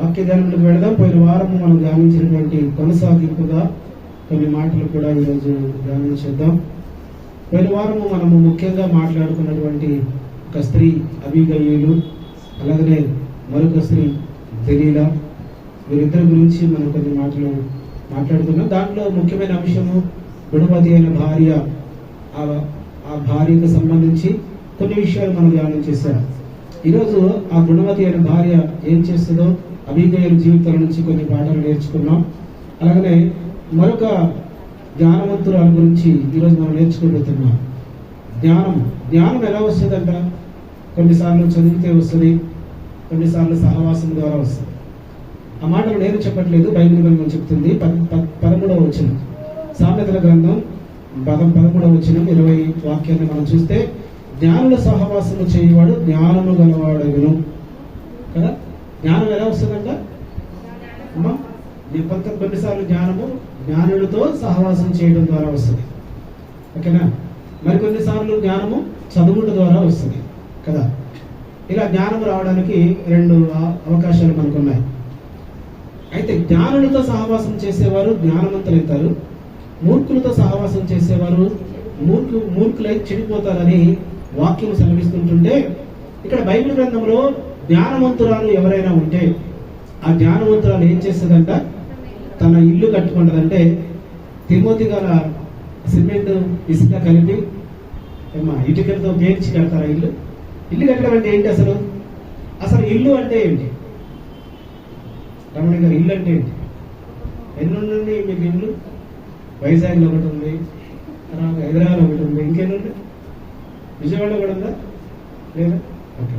వాక్య ధ్యానంలోకి వెళదాం పోయిన వారము మనం ధ్యానించినటువంటి కొనసాగింపుగా కొన్ని మాటలు కూడా ఈరోజు ధ్యానం చేద్దాం. పోయిన వారము మనము ముఖ్యంగా మాట్లాడుకున్నటువంటి ఒక స్త్రీ అభిగయ్యులు అలాగనే మరొక స్త్రీ దలీలా. వీరిద్దరి గురించి మనం కొన్ని మాటలు మాట్లాడుకున్నాం. దాంట్లో ముఖ్యమైన అంశము గుణపతి అయిన భార్య ఆ- ఆ భార్యకు సంబంధించి కొన్ని విషయాలు మనం ధ్యానం చేశాం. ఈరోజు ఆ గుణవతి అయిన భార్య ఏం చేస్తుందో అభిగయుల జీవితాల నుంచి కొన్ని పాఠాలు నేర్చుకున్నాం. అలాగనే మరొక జ్ఞానవంతురాల గురించి ఈరోజు మనం నేర్చుకోబోతున్నాం. జ్ఞానం. జ్ఞానం ఎలా వస్తుందంట? కొన్నిసార్లు చదివితే వస్తుంది కొన్నిసార్లు సహవాసం ద్వారా వస్తుంది. ఆ మాటలు నేను చెప్పట్లేదు బైబిల్ గ్రంథం చెప్తుంది. ప- పదమూడవ వచ్చిన సామెతల గ్రంథం పదం పదమూడవ వచ్చిన ఇరవై వాక్యాన్ని మనం చూస్తే జ్ఞానుల సహవాసము చేయవాడు జ్ఞానము గలవాడగును. కదా? జ్ఞానం ఎలా వస్తుందంట? అమ్మా నీ కొంత కొన్నిసార్లు జ్ఞానము జ్ఞానులతో సహవాసం చేయడం ద్వారా వస్తుంది. ఓకేనా? మరి కొన్నిసార్లు జ్ఞానము చదువుట ద్వారా వస్తుంది. కదా? ఇలా జ్ఞానం రావడానికి రెండు అవకాశాలు మనకు ఉన్నాయి అయితే జ్ఞానులతో సహవాసం చేసేవారు జ్ఞానవంతులవుతారు మూర్ఖులతో సహవాసం చేసేవారు మూర్ఖు మూర్ఖులై చెడిపోతారని వాక్యం సెలవిస్తుంటుంటే ఇక్కడ బైబిల్ గ్రంథంలో జ్ఞానవంతురాలు ఎవరైనా ఉంటే ఆ జ్ఞానవంతురాలు ఏం చేస్తుందంట? తన ఇల్లు కట్టుకుంటుందంటే తిరుమతి గల సిమెంట్ ఇసుక కలిపి ఏమ్మా ఇటుకలతో పేర్చి కడతారా ఇల్లు. ఇల్లు కట్టడం అంటే ఏంటి అసలు? అసలు ఇల్లు అంటే ఏంటి? రమణ గారు ఇల్లు అంటే ఏంటి? ఎన్ని ఉండండి మీకు ఇల్లు? వైజాగ్లో ఒకటి ఉంది తర్వాత హైదరాబాద్ ఒకటి ఉంది ఇంకెన్ని ఉంది విజయవాడలో కూడా ఉందా? లేదా? ఓకే.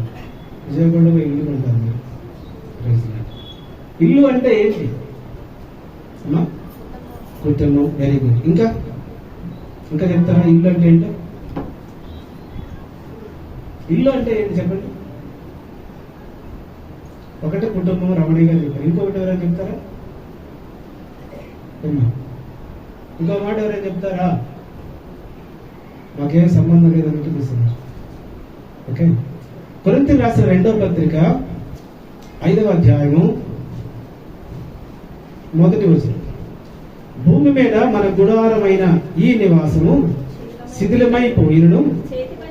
విజయవాడలో ఇల్లు Lord. ఇల్లు అంటే ఏంటి? అమ్మా కుటుంబం వెరీ గుడ్. ఇంకా? ఇంకా చెప్తారా? ఇల్లు అంటే ఏంటో? ఇల్లు అంటే ఏంటి చెప్పండి? ఒకటి కుటుంబం రమణి గారు చెప్పారు ఇంకొకటి ఎవరైనా చెప్తారా? ఇంకో మాట ఎవరైనా చెప్తారా? మాకేం సంబంధం లేదన్నట్టు చూస్తున్నారు. ఓకే? కొరింతలు రాసిన రెండో పత్రిక ఐదవ అధ్యాయము మొదటి వచనం. భూమి మీద మన గుడారమైన ఈ నివాసము శిథిలమైపోయినను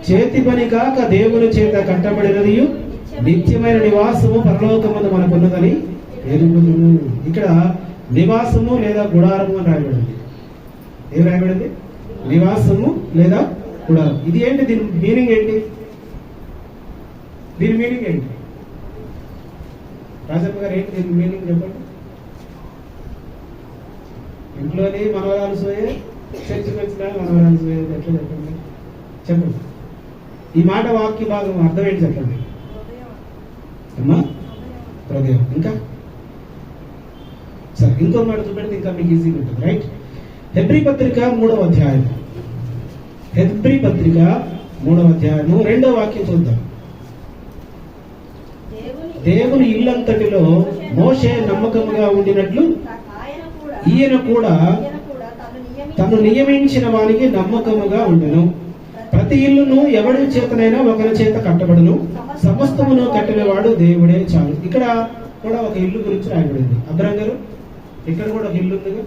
చేతి పని కాక దేవుని చేత కట్టబడినది నిత్యమైన నివాసము పరలోకమందు మనకున్నదని ఎరుగుదుము. ఇక్కడ నివాసము లేదా గుడారము అని రాయబడింది. ఏం రాయబడింది? నివాసము లేదా గుడారం. ఇది ఏంటి? దీని మీనింగ్ ఏంటి? దీని మీనింగ్ ఏంటి? రాజప్ప గారు ఏంటి దీని మీనింగ్ చెప్పండి? ఇంట్లోని మనవరాలు సోయే చర్చికి వచ్చిన మనవరాలు సోయే ఎట్లా చెప్పండి? చెప్పండి. ఈ మాట వాక్య భాగం అర్థం ఏంటి చెప్పండి? అమ్మా హృదయం. ఇంకా? సరే ఇంకో మాట చూపెడితే ఇంకా మీకు ఈజీగా ఉంటుంది రైట్ హెబ్రి పత్రిక మూడవ అధ్యాయం హెబ్రి పత్రిక మూడవ అధ్యాయము రెండవ వాక్యం చూద్దాం. దేవుని ఇల్లంతటిలో మోషే నమ్మకముగా ఉండినట్లు ఈయన కూడా తను నియమించిన వానికి నమ్మకముగా ఉండను. ప్రతి ఇల్లును ఎవడి చేతనైనా ఒకరి చేత కట్టబడును. సమస్తమును కట్టినవాడు దేవుడే చాలు. ఇక్కడ కూడా ఒక ఇల్లు గురించి రాయబడింది. అబ్రాం గారు ఇక్కడ కూడా ఒక ఇల్లు ఉంది.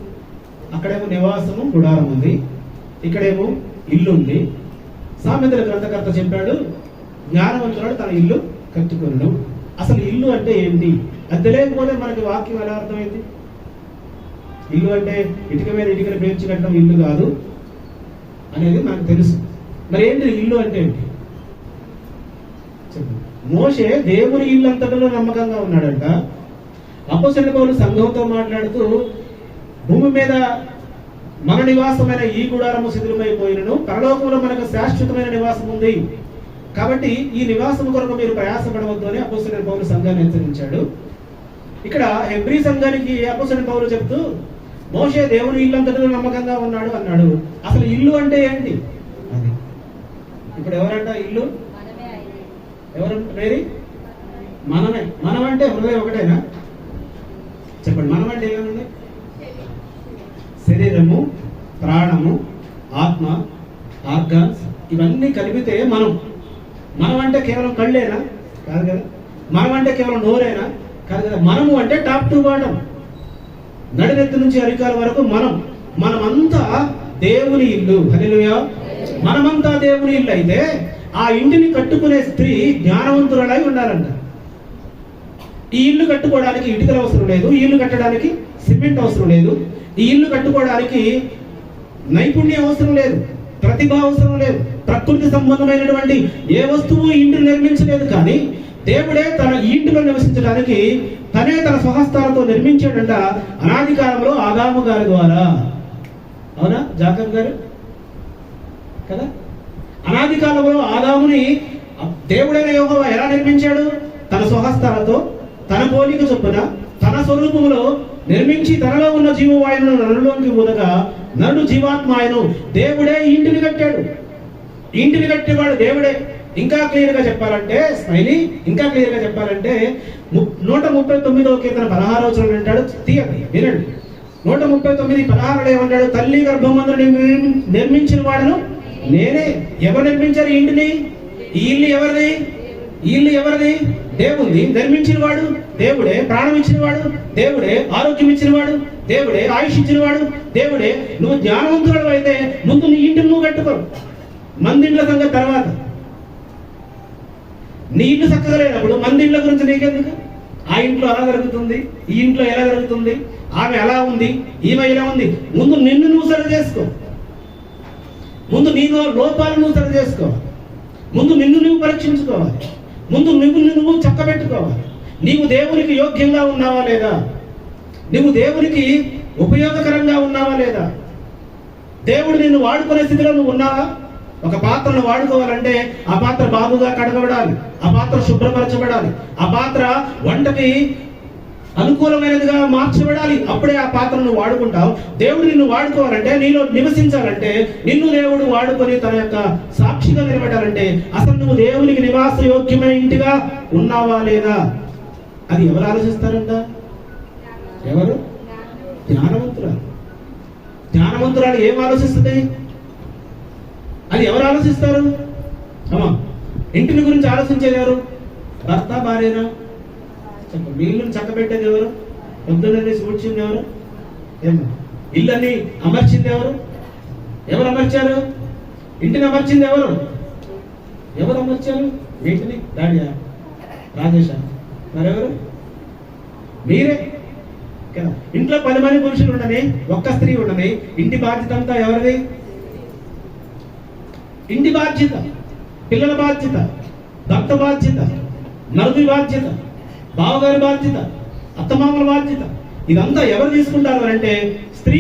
అక్కడేమో నివాసము గుడారం ఉంది. ఇక్కడేమో ఇల్లు ఉంది. సామెతల గ్రంథకర్త చెప్పాడు జ్ఞానవంతుడు తన ఇల్లు కట్టుకున్నాడు అసలు ఇల్లు అంటే ఏంటి? అది తెలియకపోతే మనకి వాక్యం ఎలా అర్థమైంది? ఇల్లు అంటే ఇటుక మీద ఇటుకలు పేర్చి కట్టడం ఇల్లు కాదు అనేది మనకు తెలుసు. మరి ఏంటి ఇల్లు అంటే ఏంటి? మోషే దేవుని ఇల్లు అంతటిలో నమ్మకంగా ఉన్నాడంట. అపోసల పౌలు సంఘంతో మాట్లాడుతూ భూమి మీద మన నివాసమైన ఈ గుడారము శిథిలమైపోయినను. పరలోకంలో మనకు శాశ్వతమైన నివాసం ఉంది. కాబట్టి ఈ నివాసం కొరకు మీరు ప్రయాసపడవద్దు అని అపోసల పౌలు సంఘాన్ని హెచ్చరించాడు. ఇక్కడ హెబ్రీ సంఘానికి అపోసల పౌలు చెప్తూ మోషే దేవుని ఇల్లు అంతటిలో నమ్మకంగా ఉన్నాడు అన్నాడు. అసలు ఇల్లు అంటే ఏంటి? అది. ఇప్పుడు ఎవరంట ఇల్లు? ఎవరు? మేరీ మనమే. మనం అంటే హృదయం ఒకటేనా? చెప్పండి మనం అంటే ఏముంది? శరీరము ప్రాణము ఆత్మ ఆర్గాన్స్ ఇవన్నీ కలిపితే మనం మనం అంటే కేవలం కళ్ళేనా? కాదు కదా. మనం అంటే కేవలం నోరేనా? కాదు కదా. మనము అంటే టాప్ టు బాటం. నడినెత్తి నుంచి అరికాల వరకు మనం. మనమంతా దేవుని ఇల్లు. హల్లెలూయా. మనమంతా దేవుని ఇల్లు అయితే ఆ ఇంటిని కట్టుకునే స్త్రీ జ్ఞానవంతురాలై ఉండాలంట. ఈ ఇల్లు కట్టుకోవడానికి ఇటుకలు అవసరం లేదు. ఈ ఇల్లు కట్టడానికి సిమెంట్ అవసరం లేదు. ఈ ఇల్లు కట్టుకోవడానికి నైపుణ్యం అవసరం లేదు. ప్రతిభ అవసరం లేదు. ప్రకృతి సంబంధమైనటువంటి ఏ వస్తువు ఇంటి ఇంటిని నిర్మించలేదు కానీ దేవుడే తన ఇంటిలో నివసించడానికి తనే తన స్వహస్తాలతో నిర్మించాడంట అనాది కాలంలో ఆదాము గారి ద్వారా. అవునా జాకబ్ గారు? కదా? అనాది కాలంలో ఆదాముని దేవుడైన యోగ ఎలా నిర్మించాడు? తన స్వహస్తాలతో తన పోలిక చొప్పున తన స్వరూపములో నిర్మించి తనలో ఉన్న జీవవాయువును నరులోకి ఊదగా నన్ను జీవాత్మ ఆయన దేవుడే ఇంటిని కట్టాడు. ఇంటిని కట్టేవాడు దేవుడే. ఇంకా క్లియర్గా చెప్పాలంటే స్మైలీ ఇంకా క్లియర్గా చెప్పాలంటే ము- నూట ముప్పై తొమ్మిదవ కీర్తన పదహారవ వచనం అంటాడు తీయండి వినండి. నూట ముప్పై తొమ్మిది పదహారుడు ఏమంటాడు? తల్లి గర్భమందు నిర్మి- నిర్మించిన వాడును నేనే. ఎవరు నిర్మించారు ఇంటిని? ఈ ఇల్లు ఎవరిది? ఇల్లు ఎవరిది? దేవుంది నిర్మించిన వాడు దేవుడే ప్రాణం ఇచ్చినవాడు దేవుడే ఆరోగ్యం ఇచ్చినవాడు దేవుడే ఆయుష్ ఇచ్చినవాడు దేవుడే నువ్వు జ్ఞానవంతుడు అయితే ముందు నీ ఇంటిని నువ్వు కట్టుకో. మందిండ్ల సంగతి తర్వాత. నీ ఇల్లు చక్కగా లేనప్పుడు మంది గురించి నీకెందుకు? ఆ ఇంట్లో ఎలా జరుగుతుంది ఈ ఇంట్లో ఎలా జరుగుతుంది ఆమె ఎలా ఉంది ఈమె ఎలా ఉంది. ముందు నిన్ను నువ్వు సరి చేసుకో. ముందు నీలో లోపాలను నువ్వు సరి చేసుకో. ముందు నిన్ను నువ్వు పరీక్షించుకోవాలి. ముందు నువ్వు నువ్వు చక్కబెట్టుకోవాలి. నీవు దేవునికి యోగ్యంగా ఉన్నావా లేదా? నువ్వు దేవునికి ఉపయోగకరంగా ఉన్నావా లేదా? దేవుడు నిన్ను వాడుకునే స్థితిలో నువ్వు ఉన్నావా? ఒక పాత్రను వాడుకోవాలంటే ఆ పాత్ర బాగుగా కడగబడాలి. ఆ పాత్ర శుభ్రపరచబడాలి. ఆ పాత్ర వంటకి అనుకూలమైనదిగా మార్చబడాలి. అప్పుడే ఆ పాత్రను వాడుకుంటావు. దేవుడు నిన్ను వాడుకోవాలంటే నీలో నివసించాలంటే నిన్ను దేవుడు వాడుకొని తన యొక్క సాక్షిగా నిలబెట్టాలంటే అసలు నువ్వు దేవునికి నివాస యోగ్యమైన ఇంటిగా ఉన్నావా లేదా? అది ఎవరు ఆలోచిస్తారంట? ఎవరు? జ్ఞానవంతురాలు. జ్ఞానవంతురాలు ఏం ఆలోచిస్తుంది? అది ఎవరు ఆలోచిస్తారు? అమ్మా ఇంటిని గురించి ఆలోచించేది ఎవరు? భర్త భార్యనా? చెప్పు. చక్కబెట్టేది ఎవరు? పొద్దున్నే కూర్చుంది ఎవరు? ఏమో. ఇల్లని అమర్చింది ఎవరు? ఎవరు అమర్చారు? ఇంటిని అమర్చింది ఎవరు? ఎవరు అమర్చారు? వీటిని డాడియా రాజేష మరెవరు? మీరే. కదా. ఇంట్లో పది మంది పురుషులు ఉండని ఒక్క స్త్రీ ఉండని ఇంటి బాధ్యత అంతా ఎవరిది? ఇంటి బాధ్యత పిల్లల బాధ్యత భర్త బాధ్యత నలుగురి బాధ్యత. బావగారి బాధ్యత అత్తమామల బాధ్యత. ఇదంతా ఎవరు తీసుకుంటారు అంటే స్త్రీ.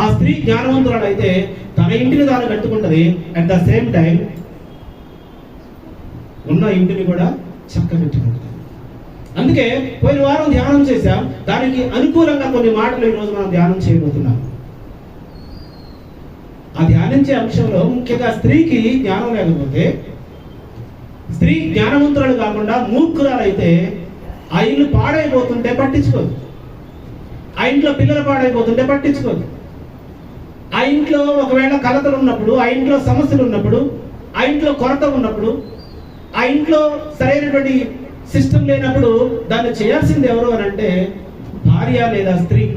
ఆ స్త్రీ జ్ఞానవంతురాలు అయితే తన ఇంటిని తాను కట్టుకుంటది. అట్ ద సేమ్ టైం ఉన్న ఇంటిని కూడా చక్కబెట్టుకుంటుంది అందుకే పోయిన వారం ధ్యానం చేశాం. దానికి అనుకూలంగా కొన్ని మాటలు ఈరోజు మనం ధ్యానం చేయబోతున్నాం. ఆ ధ్యానించే అంశంలో ముఖ్యంగా స్త్రీకి జ్ఞానం లేకపోతే స్త్రీ జ్ఞానవంతురాలు కాకుండా మూర్ఖురాలైతే ఆ ఇల్లు పాడైపోతుంటే పట్టించుకోదు. ఆ ఇంట్లో పిల్లలు పాడైపోతుంటే పట్టించుకోదు. ఆ ఇంట్లో ఒకవేళ కలతలు ఉన్నప్పుడు ఆ ఇంట్లో సమస్యలు ఉన్నప్పుడు ఆ ఇంట్లో కొరత ఉన్నప్పుడు ఆ ఇంట్లో సరైనటువంటి సిస్టమ్ లేనప్పుడు దాన్ని చేయాల్సింది ఎవరు అని అంటే భార్య లేదా స్త్రీ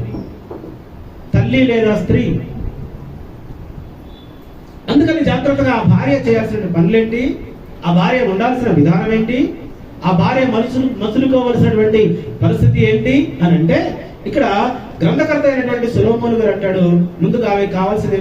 తల్లి లేదా స్త్రీ. అందుకని జాగ్రత్తగా ఆ భార్య చేయాల్సిన పనులేంటి? ఆ భార్య ఉండాల్సిన విధానం ఏంటి? ఆ భార్య మనుషులు మసులుకోవలసినటువంటి పరిస్థితి ఏంటి అని అంటే ఇక్కడ గ్రంథకర్త అయినటువంటి సులోమోను గారు అంటాడు ముందుగా ఆమె కావాల్సింది